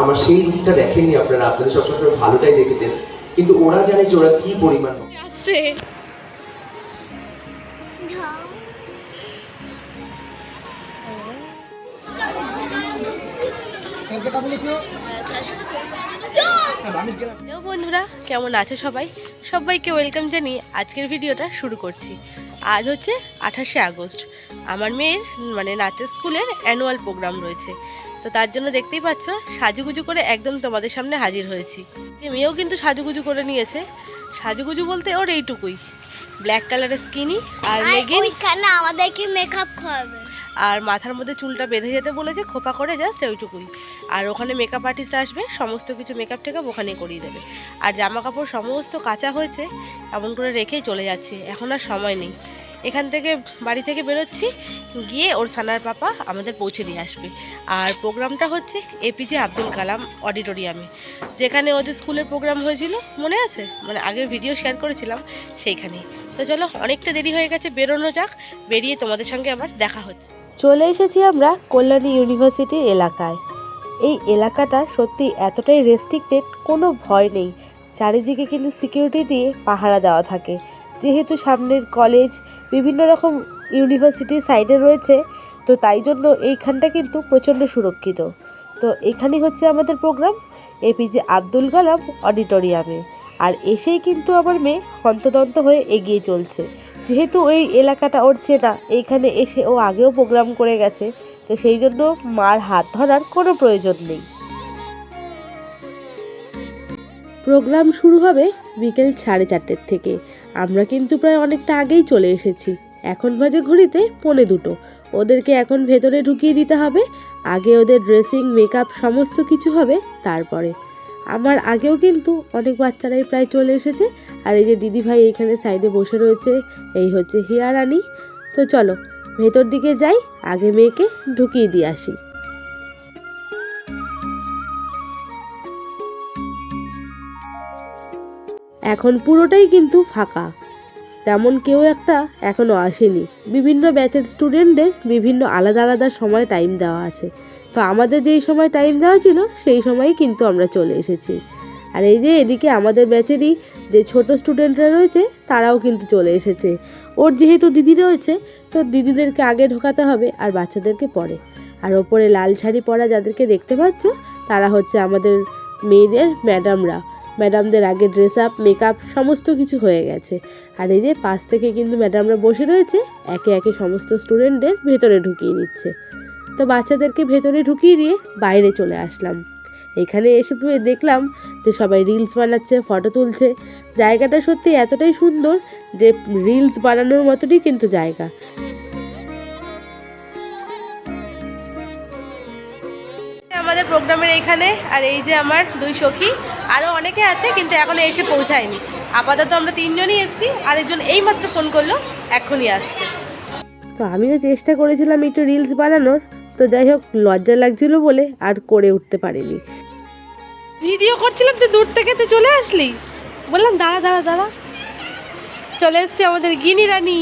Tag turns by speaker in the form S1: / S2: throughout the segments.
S1: আমার সেই দিকটা দেখেননি আপনারা। আপনাদের সবসময় ভালোটাই দেখেছেন। কিন্তু ওরা জানে যে ওরা কি পরিমাণ
S2: বন্ধুরা, কেমন আছো সবাই? সবাইকে ওয়েলকাম জানিয়ে আজকের ভিডিওটা শুরু করছি। আজ হচ্ছে আঠাশে আগস্ট। আমার মেয়ের মানে নাচের স্কুলের অ্যানুয়াল প্রোগ্রাম রয়েছে। তো তার জন্য দেখতেই পাচ্ছ সাজুগুজু করে একদম তোমাদের সামনে হাজির হয়েছি। মেয়েও কিন্তু সাজুগুজু করে নিয়েছে। সাজুগুজু বলতে ওর এইটুকুই। ব্ল্যাক কালারের স্কিনি আর লেগিংস
S3: আমাদেরকে মেকআপ করাবে
S2: আর মাথার মধ্যে চুলটা বেঁধে যেতে বলেছে খোপা করে জাস্ট ওইটুকুই। আর ওখানে মেকআপ আর্টিস্ট আসবে সমস্ত কিছু মেকআপ টেকআপ ওখানেই করিয়ে দেবে। আর জামা কাপড় সমস্ত কাঁচা হয়েছে এমন করে রেখেই চলে যাচ্ছে। এখন আর সময় নেই। এখান থেকে বাড়ি থেকে বেরোচ্ছি, গিয়ে ওর সানার পাপা আমাদের পৌঁছে দিয়ে আসবে। আর প্রোগ্রামটা হচ্ছে এপিজে আব্দুল কালাম অডিটোরিয়ামে, যেখানে ওদের স্কুলের প্রোগ্রাম হয়েছিল, মনে আছে? মানে আগের ভিডিও শেয়ার করেছিলাম সেইখানেই। তো চলো, অনেকটা দেরি হয়ে গেছে, বেরোনো যাক, বেরিয়ে তোমাদের সঙ্গে আবার দেখা হচ্ছে। চলে এসেছি আমরা কল্যাণী ইউনিভার্সিটির এলাকায়। এই এলাকাটা সত্যি এতটাই রেস্ট্রিক্টেড কোনো ভয় নেই। চারিদিকে কিন্তু সিকিউরিটি দিয়ে পাহারা দেওয়া থাকে। যেহেতু সামনের কলেজ বিভিন্ন রকম ইউনিভার্সিটির সাইডে রয়েছে, তো তাই জন্য এইখানটা কিন্তু প্রচণ্ড সুরক্ষিত। তো এখানেই হচ্ছে আমাদের প্রোগ্রাম এপিজে আব্দুল কালাম অডিটোরিয়ামে আর এসেই কিন্তু আমার মেয়ে হন্তদন্ত হয়ে এগিয়ে চলছে। যেহেতু ওই এলাকাটা ওর চেনা, এইখানে এসে ও আগেও প্রোগ্রাম করে গেছে, তো সেই জন্য মার হাত ধরার কোনো প্রয়োজন নেই। প্রোগ্রাম শুরু হবে বিকেল সাড়ে চারটের থেকে। আমরা কিন্তু প্রায় অনেকটা আগেই চলে এসেছি। এখন বাজে ঘড়িতে পৌনে দুটো। ওদেরকে এখন ভেতরে ঢুকিয়ে দিতে হবে। আগে ওদের ড্রেসিং, মেকআপ সমস্ত কিছু হবে তারপরে। আমার আগেও কিন্তু অনেক বাচ্চারাই প্রায় চলে এসেছে। আর এই যে দিদি ভাই এইখানে সাইডে বসে রয়েছে, এই হচ্ছে হিয়া রানী তো চলো, ভেতর দিকে যাই, আগে মেয়েকে ঢুকিয়ে দিয়ে আসি। এখন পুরোটাই কিন্তু ফাঁকা। তেমন কেউ একটা এখনও আসেনি। বিভিন্ন ব্যাচের স্টুডেন্টদের বিভিন্ন আলাদা আলাদা সময় টাইম দেওয়া আছে। তো আমাদের যেই সময় টাইম দেওয়া ছিল, সেই সময়ই কিন্তু আমরা চলে এসেছি। আর এই যে এদিকে আমাদের ব্যাচেরই যে ছোট স্টুডেন্টরা রয়েছে, তারাও কিন্তু চলে এসেছে। ওর যেহেতু দিদি রয়েছে, তো দিদিদেরকে আগে ঢোকাতে হবে আর বাচ্চাদেরকে পরে। আর ওপরে লাল শাড়ি পরা যাদেরকে দেখতে পাচ্ছ, তারা হচ্ছে আমাদের মেয়েদের ম্যাডামরা ম্যাডামদের আগে ড্রেস আপ মেকআপ সমস্ত কিছু হয়ে গেছে। আর এই যে পাশ থেকে কিন্তু ম্যাডামরা বসে রয়েছে, একে একে সমস্ত স্টুডেন্টদের ভেতরে ঢুকিয়ে নিচ্ছে। তো বাচ্চাদেরকে ভেতরে ঢুকিয়ে দিয়ে বাইরে চলে আসলাম। এখানে এসে দেখলাম যে সবাই রিলস বানাচ্ছে ফটো তুলছে। জায়গাটা সত্যি এতটাই সুন্দর যে রিলস বানানোর মতনই কিন্তু জায়গা। আমাদের প্রোগ্রামের এইখানে আর এই যে আমার দুই সখী আরও অনেকে আছে কিন্তু এখনও এসে পৌঁছায়নি। আপাতত আমরা তিনজনই এসেছি আরেকজন এইমাত্র ফোন করল এখনই আসছে। তো আমিও চেষ্টা করেছিলাম একটু রিলস বানানোর তো যাই হোক লজ্জা লাগছিল বলে আর করে উঠতে পারিনি। ভিডিও করছিলাম তো দূর থেকে তো চলে আসলি? বললাম দাঁড়া দাঁড়া দাঁড়া। চলে এসছে আমাদের গিনি রানী।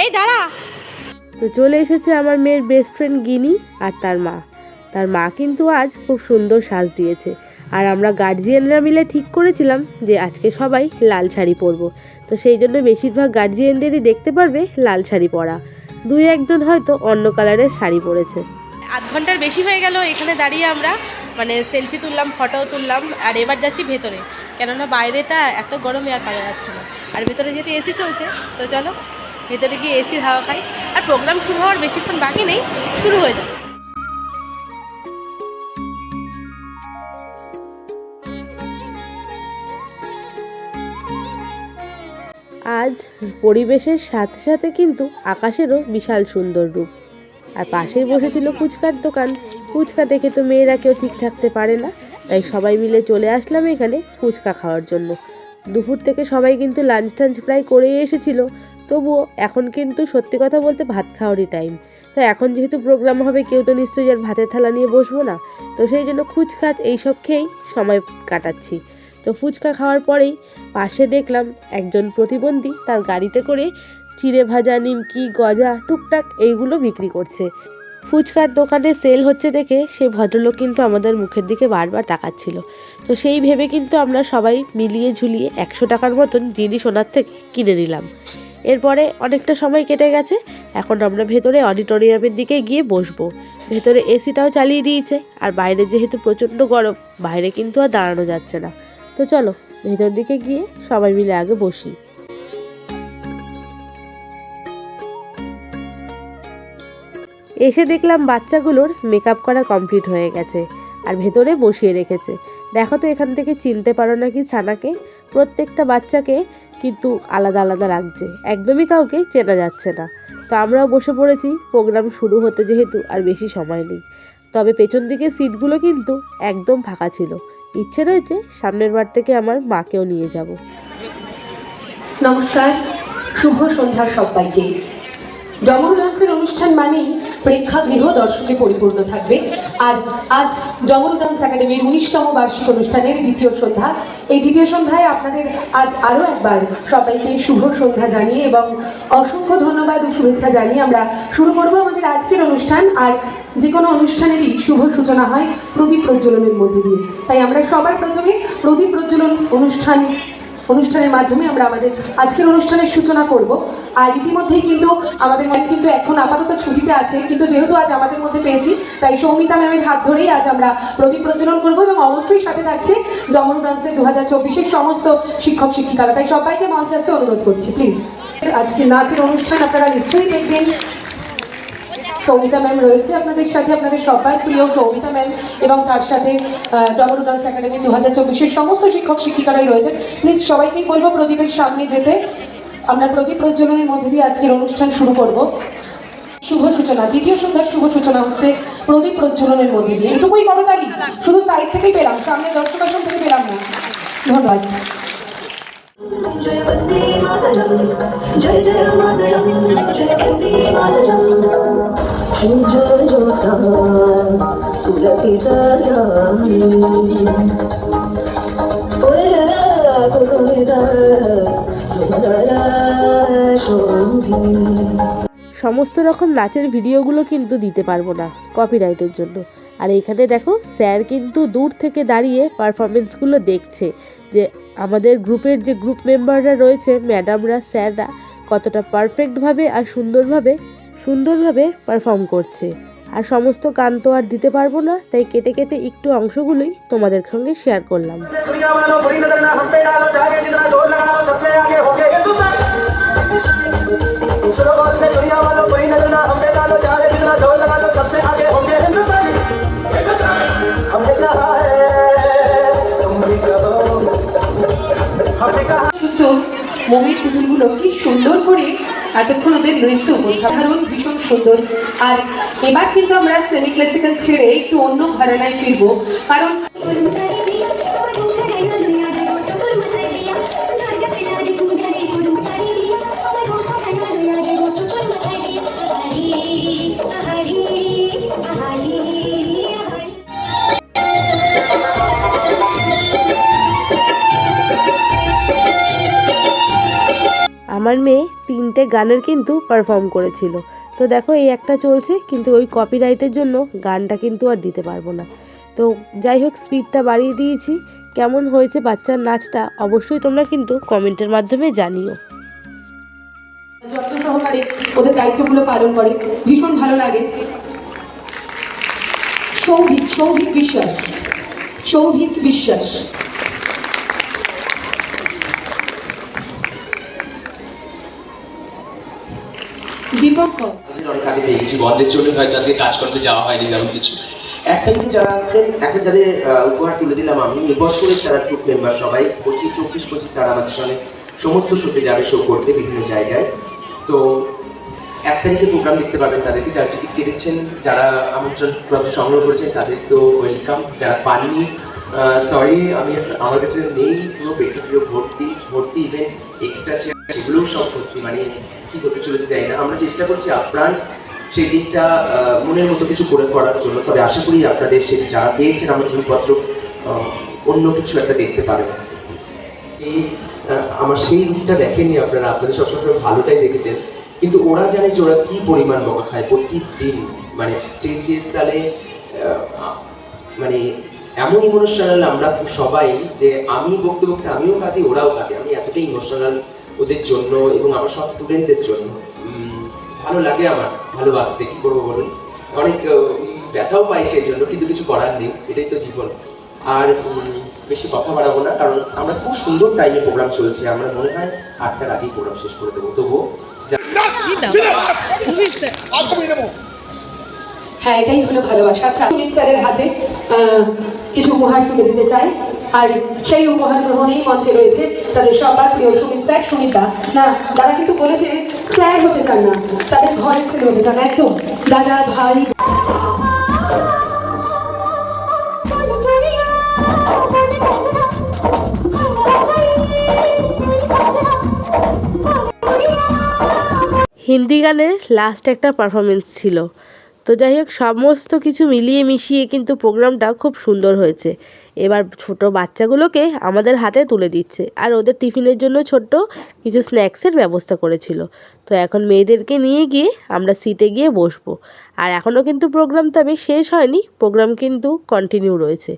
S2: এই দাঁড়া। তো চলে এসেছে আমার মেয়ের বেস্ট ফ্রেন্ড গিনি আর তার মা। তার মা কিন্তু আজ খুব সুন্দর সাজ দিয়েছে। আর আমরা গার্জিয়ানরা মিলে ঠিক করেছিলাম যে আজকে সবাই লাল শাড়ি পরবো। তো সেই জন্য বেশিরভাগ গার্জিয়ানদেরই দেখতে পারবে লাল শাড়ি পরা। দুই একজন হয়তো অন্য কালারের শাড়ি পরেছে। আধ ঘণ্টার বেশি হয়ে গেল, এখানে দাঁড়িয়ে আমরা মানে সেলফি তুললাম ফটোও তুললাম, আর এবার যাচ্ছি ভেতরে। কেননা বাইরেটা এত গরমে আর পারা যাচ্ছে না। আর ভেতরে যেহেতু এসি চলছে, তো চলো ভেতরে গিয়ে এসির হাওয়া খাই। আর প্রোগ্রাম শুরু হওয়ার বেশিক্ষণ বাকি নেই, শুরু হয়ে যাবে। আজ পরিবেশের সাথে সাথে কিন্তু আকাশেরও বিশাল সুন্দর রূপ। আর পাশেই বসেছিল ফুচকার দোকান। ফুচকা দেখে তো মেয়েরা কেউ ঠিক থাকতে পারে না। তাই সবাই মিলে চলে আসলাম এখানে ফুচকা খাওয়ার জন্য। দুপুর থেকে সবাই কিন্তু লাঞ্চ টাঞ্চ প্রায় করেই এসেছিল। তবুও এখন কিন্তু সত্যি কথা বলতে ভাত খাওয়ারই টাইম তো এখন যেহেতু প্রোগ্রাম হবে, কেউ তো নিশ্চয়ই আর ভাতের থালা নিয়ে বসবো না। তো সেই জন্য খুচখাচ এইসব খেয়েই সময় কাটাচ্ছি। তো ফুচকা খাওয়ার পরেই পাশে দেখলাম একজন প্রতিবন্ধী তার গাড়িতে করে চিড়ে ভাজা, নিমকি, গজা, টুকটাক এইগুলো বিক্রি করছে। ফুচকার দোকানে সেল হচ্ছে দেখে সেই ভদ্রলোক কিন্তু আমাদের মুখের দিকে বারবার তাকাচ্ছিল। তো সেই ভেবে কিন্তু আমরা সবাই মিলিয়ে ঝুলিয়ে একশো টাকার মতন জিনিস ওনার থেকে কিনে নিলাম। এরপরে অনেকটা সময় কেটে গেছে, এখন আমরা ভেতরে অডিটোরিয়ামের দিকে গিয়ে বসবো। ভেতরে এসিটাও চালিয়ে দিয়েছে, আর বাইরে যেহেতু প্রচণ্ড গরম, বাইরে কিন্তু আর দাঁড়ানো যাচ্ছে না। তো চলো ভেতর দিকে গিয়ে সবাই মিলে আগে বসি। এসে দেখলাম বাচ্চাগুলোর মেকআপ করা কমপ্লিট হয়ে গেছে আর ভেতরে বসিয়ে রেখেছে। দেখো তো এখান থেকে চিনতে পারো নাকি ছানাকে। প্রত্যেকটা বাচ্চাকে কিন্তু আলাদা আলাদা লাগছে। একদমই কাউকে চেনা যাচ্ছে না। তো আমরাও বসে পড়েছি। প্রোগ্রাম শুরু হতে যেহেতু আর বেশি সময় নেই। তবে পেছন দিকে সিটগুলো কিন্তু একদম ফাঁকা ছিল। ইচ্ছে রয়েছে সামনের বার থেকে আমার মাকেও নিয়ে যাব।
S4: নমস্কার, শুভ সন্ধ্যা সবাইকে। ডমন ডান্সের অনুষ্ঠান মানেই প্রেক্ষাগৃহ দর্শকে পরিপূর্ণ থাকবে। আর আজ ডমন ডান্স একাডেমির উনিশতম বার্ষিক অনুষ্ঠানের দ্বিতীয় সন্ধ্যা। এই দ্বিতীয় সন্ধ্যায় আপনাদের আজ আরও একবার সবাইকে শুভ সন্ধ্যা জানিয়ে এবং অসংখ্য ধন্যবাদ ও শুভেচ্ছা জানিয়ে আমরা শুরু করব আমাদের আজকের অনুষ্ঠান। আর যে কোনো অনুষ্ঠানেরই শুভ সূচনা হয় প্রদীপ প্রজ্বলনের মধ্যে দিয়ে। তাই আমরা সবার প্রথমে প্রদীপ প্রজ্বলন অনুষ্ঠান অনুষ্ঠানের মাধ্যমে আমরা আমাদের আজকের অনুষ্ঠানের সূচনা করব। আর ইতিমধ্যেই কিন্তু আমাদের ম্যাম কিন্তু এখন আপাতত ছুটিতে আছে। কিন্তু যেহেতু আজ আমাদের মধ্যে পেয়েছি, তাই সৌমিতা ম্যামের হাত ধরেই আজ আমরা প্রদীপ প্রজ্বলন করব এবং অবশ্যই সাথে থাকছে ডমন ডান্সের দু হাজার চব্বিশের সমস্ত শিক্ষক, শিক্ষিকারা। তাই সবাইকে মঞ্চে আসতে অনুরোধ করছি প্লিজ আজকে নাচের অনুষ্ঠান আপনারা নিশ্চয়ই দেখবেন। সৌমিতা ম্যাম রয়েছে আপনাদের সাথে, আপনাদের সবাই প্রিয় সৌমিতা ম্যাম এবং তার সাথে ডবল ডান্স একাডেমি দু হাজার চব্বিশের সমস্ত শিক্ষক শিক্ষিকারাই রয়েছে প্লিজ সবাইকেই বলব, প্রদীপের সামনে যেতে। আমরা প্রদীপ প্রজ্বলনের মধ্যে দিয়ে আজকের অনুষ্ঠান শুরু করব। শুভ সূচনা, দ্বিতীয় সন্ধ্যার শুভ সূচনা হচ্ছে প্রদীপ প্রজ্বলনের মধ্যে দিয়ে। এটুকুই করতালি শুধু সাইড থেকেই পেলাম, সামনে দর্শক আসন থেকে পেলাম না। ধন্যবাদ।
S2: সমস্ত রকম নাচের ভিডিওগুলো কিন্তু দিতে পারব না কপিরাইটের জন্য। আর এখানে দেখো স্যার কিন্তু দূর থেকে দাঁড়িয়ে পারফরমেন্সগুলো দেখছে। যে আমাদের গ্রুপের যে গ্রুপ মেম্বাররা রয়েছে ম্যাডামরা স্যাররা কতটা পারফেক্টভাবে আর সুন্দরভাবে সুন্দরভাবে পারফর্ম করছে আর সমস্ত গান তো আর দিতে পারবো না তাই কেটে কেটে একটু অংশগুলোই তোমাদের সঙ্গে শেয়ার করলাম
S5: दुनिया वालों बड़ी नजर ना हम पे डालो चाहे जितना जोर लगाओ सबसे आगे होंगे हिंदुस्तान सुनो बोल से दुनिया वालों बड़ी नजर ना हम पे डालो चाहे जितना जोर लगा
S4: মোমের পুতুলগুলো কি সুন্দর করে এতক্ষণ ওদের নৃত্য সাধারণ ভীষণ সুন্দর। আর এবার কিন্তু আমরা সেমি ক্লাসিক্যাল ছেড়ে একটু অন্য ঘরানায় ফিরবো, কারণ
S2: আমার মেয়ে তিনটে গানের কিন্তু পারফর্ম করেছিল। তো দেখো এই একটা চলছে, কিন্তু ওই কপিরাইটের জন্য গানটা কিন্তু আর দিতে পারব না। তো যাই হোক স্পিডটা বাড়িয়ে দিয়েছি। কেমন হয়েছে বাচ্চার নাচটা অবশ্যই তোমরা কিন্তু কমেন্টের মাধ্যমে জানিও।
S4: ওদের দায়িত্বগুলো পালন করে। ভীষণ ভালো লাগে। সৌভিক সৌভিক বিশ্বাস। সৌভিক বিশ্বাস। দীপক
S1: অনেক আগে পেয়ে বন্ধের জন্য হয়তো আজকে কাজ করতে যাওয়া হয়নি তেমন কিছু। তারিখে যারা আসছেন এখন যাদের উপহার তুলে দিলাম আমি এবছর করে তারা ট্রুপ মেম্বার সবাই, পঁচিশ, চব্বিশ, পঁচিশ তারা আমাদের সঙ্গে সমস্ত শোতে যাবে শো করতে বিভিন্ন জায়গায়। তো এক তারিখে প্রোগ্রাম দেখতে পাবেন তাদেরকে, যারা টিকিট কেটেছেন, যারা আমন্ত্রণ সংগ্রহ করেছেন, তাদের তো ওয়েলকাম যারা পাননি সরি আমি আমার কাছে নেই পুরো পেট্রোল ভর্তি ভর্তি ইভেন্ট এক্সট্রা সেগুলোও সব ভর্তি মানে কি করতে চলেছে যাই না। আমরা চেষ্টা করছি আপ্রাণ সেই আহ, মনের মতো কিছু করে করার জন্য। তবে আশা করি আপনাদের সে যারা পেয়েছেন আমন্ত্রণপত্র আহ, অন্য কিছু একটা দেখতে পারেন এই আমার সেই দিকটা দেখেননি আপনারা। আপনাদের সবসময় ভালোটাই দেখেছেন। কিন্তু ওরা জানে যে ওরা কি পরিমাণ বকা খায় প্রতিদিন। মানে স্টেজ সালে মানে এমন ইমোশনাল আমরা সবাই যে আমি বকতে বকতে আমিও কাঁদি ওরাও কাঁদে আমি এতটাই ইমোশনাল ওদের জন্য এবং আমার সব স্টুডেন্টদের জন্য। ভালো লাগে আমার ভালোবাসতে কি করব বলুন? অনেক ব্যথাও পাই সেই জন্য কিন্তু কিছু করার নেই এটাই তো জীবন। আর বেশি কথা বাড়াবো না কারণ আমরা খুব সুন্দর টাইমে প্রোগ্রাম চলছে আমরা মনে হয় আটটার আগেই প্রোগ্রাম শেষ করে দেবো। তবুও
S4: হ্যাঁ এটাই হলো ভালোবাসা। আচ্ছা স্যারের হাতে আহ, কিছু উপহার তুলে দিতে চাই। আর সেই উপহার গ্রহণেই মঞ্চে রয়েছে তাদের সবার প্রিয় সুমিত স্যার, সুমিতা। না তারা কিন্তু বলেছে স্যার হতে চান না। তাদের ঘরের ছেলে হতে চান একদম। দাদা, ভাই।
S2: হিন্দি গানের লাস্ট একটা পারফরমেন্স ছিল। তো যাই হোক, সমস্ত কিছু মিলিয়ে মিশিয়ে কিন্তু প্রোগ্রামটা খুব সুন্দর হয়েছে। এবার ছোট বাচ্চাগুলোকে আমাদের হাতে তুলে দিচ্ছে। আর ওদের টিফিনের জন্য ছোট্ট কিছু স্ন্যাক্সের ব্যবস্থা করেছিল। তো এখন মেয়েদেরকে নিয়ে গিয়ে আমরা সিটে গিয়ে বসবো। আর এখনও কিন্তু প্রোগ্রাম তবে শেষ হয়নি প্রোগ্রাম কিন্তু কন্টিনিউ রয়েছে।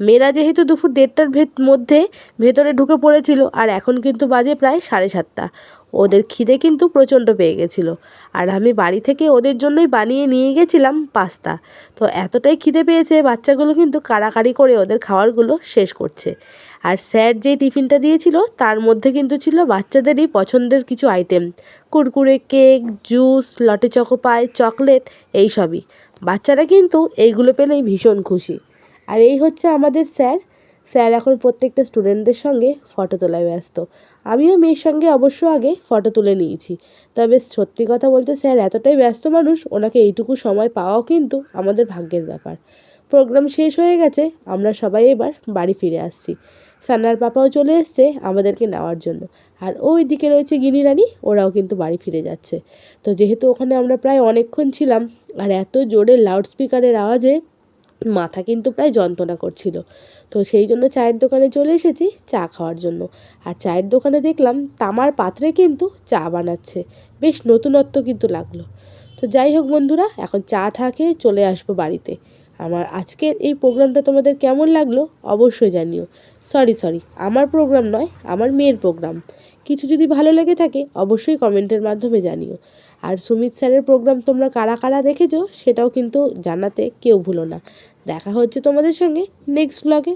S2: মেয়েরা যেহেতু দুপুর দেড়টার ভেত, মধ্যে ভেতরে ঢুকে পড়েছিল, আর এখন কিন্তু বাজে প্রায় সাড়ে সাতটা। ওদের খিদে কিন্তু প্রচণ্ড পেয়ে গেছিল। আর আমি বাড়ি থেকে ওদের জন্যই বানিয়ে নিয়ে গেছিলাম পাস্তা। তো এতটাই খিদে পেয়েছে বাচ্চাগুলো কিন্তু কাড়াকাড়ি করে ওদের খাবারগুলো শেষ করছে। আর স্যার যে টিফিনটা দিয়েছিল, তার মধ্যে কিন্তু ছিল বাচ্চাদেরই পছন্দের কিছু আইটেম কুরকুরে কেক জুস লটে চকোপাই চকলেট এইসবই বাচ্চারা কিন্তু এইগুলো পেলেই ভীষণ খুশি। আর এই হচ্ছে আমাদের স্যার। স্যার এখন প্রত্যেকটা স্টুডেন্টদের সঙ্গে ফটো তোলায় ব্যস্ত। আমিও মেয়ের সঙ্গে অবশ্য আগে ফটো তুলে নিয়েছি। তবে সত্যি কথা বলতে স্যার, এতটাই ব্যস্ত মানুষ, ওনাকে এইটুকু সময় পাওয়াও কিন্তু আমাদের ভাগ্যের ব্যাপার। প্রোগ্রাম শেষ হয়ে গেছে, আমরা সবাই এবার বাড়ি ফিরে আসছি। সান্নার পাপাও চলে এসছে আমাদেরকে নেওয়ার জন্য। আর ওই দিকে রয়েছে গিনি রানী, ওরাও কিন্তু বাড়ি ফিরে যাচ্ছে। তো যেহেতু ওখানে আমরা প্রায় অনেকক্ষণ ছিলাম, আর এত জোরে লাউডস্পিকারের আওয়াজে মাথা কিন্তু প্রায় যন্ত্রণা করছিল। তো সেই জন্য চায়ের দোকানে চলে এসেছি চা খাওয়ার জন্য। আর চায়ের দোকানে দেখলাম তামার পাত্রে কিন্তু চা বানাচ্ছে। বেশ নতুনত্ব কিন্তু লাগল। তো যাই হোক বন্ধুরা, এখন চা ঠা খেয়ে চলে আসব বাড়িতে। আমার আজকের এই প্রোগ্রামটা তোমাদের কেমন লাগল অবশ্যই জানিও। সরি সরি, আমার প্রোগ্রাম নয়, আমার মেয়ের প্রোগ্রাম। কিছু যদি ভালো লেগে থাকে, অবশ্যই কমেন্টের মাধ্যমে জানিও। আর সুমিত স্যারের প্রোগ্রাম তোমরা কারা কারা দেখেছ, সেটাও কিন্তু জানাতে কেউ ভুলো না। দেখা হচ্ছে তোমাদের সঙ্গে নেক্সট ব্লগে